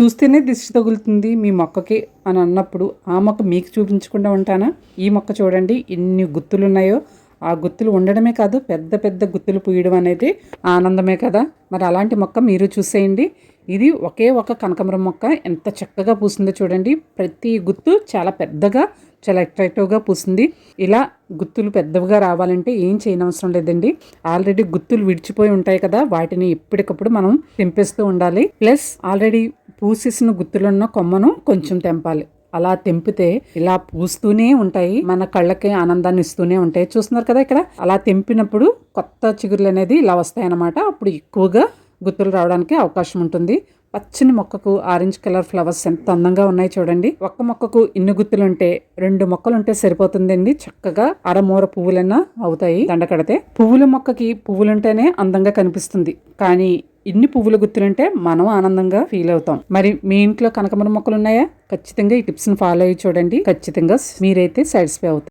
చూస్తేనే దిష్టి తగులుతుంది మీ మొక్కకి అని అన్నప్పుడు ఆ మొక్క మీకు చూపించకుండా ఉంటానా? ఈ మొక్క చూడండి ఎన్ని గుత్తులు ఉన్నాయో ఆ గుత్తులు ఉండడమే కాదు పెద్ద పెద్ద గుత్తులు పూయడం అనేది ఆనందమే కదా. మరి అలాంటి మొక్క మీరు చూసేయండి. ఇది ఒకే ఒక కనకమరం మొక్క. ఎంత చక్కగా పూసిందో చూడండి. ప్రతి గుత్తు చాలా పెద్దగా చాలా అట్రాక్టివ్గా పూసింది. ఇలా గుత్తులు పెద్దవిగా రావాలంటే ఏం చేయనవసరం లేదండి. ఆల్రెడీ గుత్తులు విడిచిపోయి ఉంటాయి కదా. వాటిని ఎప్పటికప్పుడు మనం తెంపేస్తూ ఉండాలి. ప్లస్ ఆల్రెడీ పూసేసిన గుత్తులున్న కొమ్మను కొంచెం తెంపాలి. అలా తెంపితే ఇలా పూస్తూనే ఉంటాయి మన కళ్ళకి ఆనందాన్ని ఇస్తూనే ఉంటాయి. చూస్తున్నారు కదా ఇక్కడ? అలా తెంపినప్పుడు కొత్త చిగురులు అనేది ఇలా వస్తాయన్నమాట. అప్పుడు ఎక్కువగా గుత్తులు రావడానికి అవకాశం ఉంటుంది. పచ్చని మొక్కకు ఆరెంజ్ కలర్ ఫ్లవర్స్ ఎంత అందంగా ఉన్నాయి చూడండి. ఒక్క మొక్కకు ఇన్ని గుత్తులు ఉంటే రెండు మొక్కలు ఉంటే సరిపోతుందండి. చక్కగా అరమూర పువ్వులన్నా అవుతాయి. దండ కడితే పువ్వుల మొక్కకి పువ్వులుంటేనే అందంగా కనిపిస్తుంది. కానీ ఇన్ని పువ్వుల గుత్తులుంటే మనం ఆనందంగా ఫీల్ అవుతాం. మరి మీ ఇంట్లో కనకమర మొక్కలు ఉన్నాయా ఖచ్చితంగా ఈ టిప్స్ని ఫాలో అయ్యి చూడండి. ఖచ్చితంగా మీరైతే సాటిస్ఫై అవుతారు.